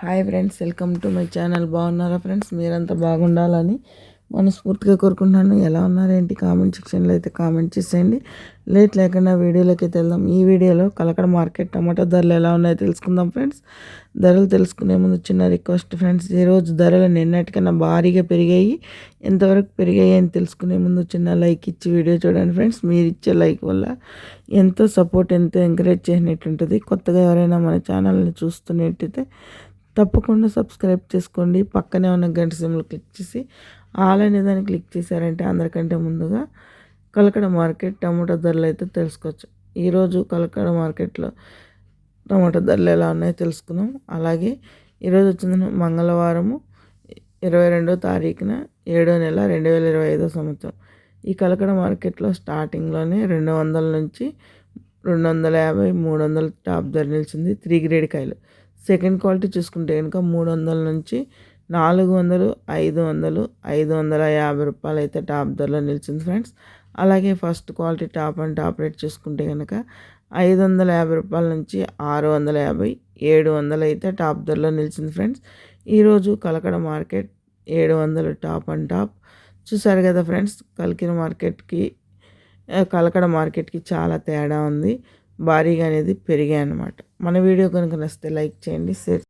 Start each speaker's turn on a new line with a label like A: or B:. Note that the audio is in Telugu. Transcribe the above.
A: Hi friends welcome to my channel. బాగున్నారా ఫ్రెండ్స్? మీరంతా బాగుండాలని మనస్ఫూర్తిగా కోరుకుంటున్నాను. ఎలా ఉన్నారేంటి కామెంట్ సెక్షన్లో అయితే కామెంట్ చేసేయండి. లేట్ లేకుండా వీడియోలోకి అయితే వెళ్దాం. ఈ వీడియోలో కలకడ మార్కెట్ టమాటా ధరలు ఎలా ఉన్నాయో తెలుసుకుందాం ఫ్రెండ్స్. ధరలు తెలుసుకునే ముందు చిన్న రిక్వెస్ట్ ఫ్రెండ్స్. ఈరోజు ధరలు నిన్నటికన్నా భారీగా పెరిగాయి. ఎంతవరకు పెరిగాయి అని తెలుసుకునే ముందు చిన్న లైక్ ఇచ్చి వీడియో చూడండి ఫ్రెండ్స్. మీరు ఇచ్చే లైక్ వల్ల ఎంతో సపోర్ట్ ఎంతో ఎంకరేజ్ చేసినట్టు ఉంటుంది కొత్తగా ఎవరైనా మన ఛానల్ని చూస్తున్నట్టయితే తప్పకుండా సబ్స్క్రైబ్ చేసుకోండి. పక్కనే ఉన్న గంట సిమ్లు క్లిక్ చేసి ఆల్ అనే దాన్ని క్లిక్ చేశారంటే అందరికంటే ముందుగా కలకడ మార్కెట్ టమాటా ధరలు అయితే తెలుసుకోవచ్చు. ఈరోజు కలకడ మార్కెట్లో టమాటా ధరలు ఎలా ఉన్నాయో తెలుసుకుందాం. అలాగే ఈరోజు వచ్చింది మంగళవారము ఇరవై రెండో తారీఖున ఏడో నెల రెండు వేల ఇరవై ఐదో సంవత్సరం. ఈ కలకడ మార్కెట్లో స్టార్టింగ్లోనే రెండు వందల నుంచి రెండు వందల యాభై మూడు వందల టాప్ ధర నిలిచింది. త్రీ గ్రేడ్ కాయలు. సెకండ్ క్వాలిటీ చూసుకుంటే కనుక మూడు వందల నుంచి నాలుగు వందలు ఐదు వందలు ఐదు వందల యాభై రూపాయలు అయితే టాప్ ధరలో నిలిచింది ఫ్రెండ్స్. అలాగే first quality top and top rate చూసుకుంటే కనుక ఐదు వందల యాభై రూపాయల నుంచి ఆరు వందల యాభై ఏడు వందలు అయితే టాప్ ధరలో నిలిచింది ఫ్రెండ్స్. ఈరోజు కలకడ మార్కెట్ ఏడు వందలు టాప్ అండ్ టాప్. చూసారు కదా ఫ్రెండ్స్ కలికిన మార్కెట్కి కలకడ మార్కెట్కి చాలా తేడా ఉంది. భారీగా అనేది పెరిగాయి అన్నమాట మన వీడియో కనుక నచ్చితే లైక్ చేయండి షేర్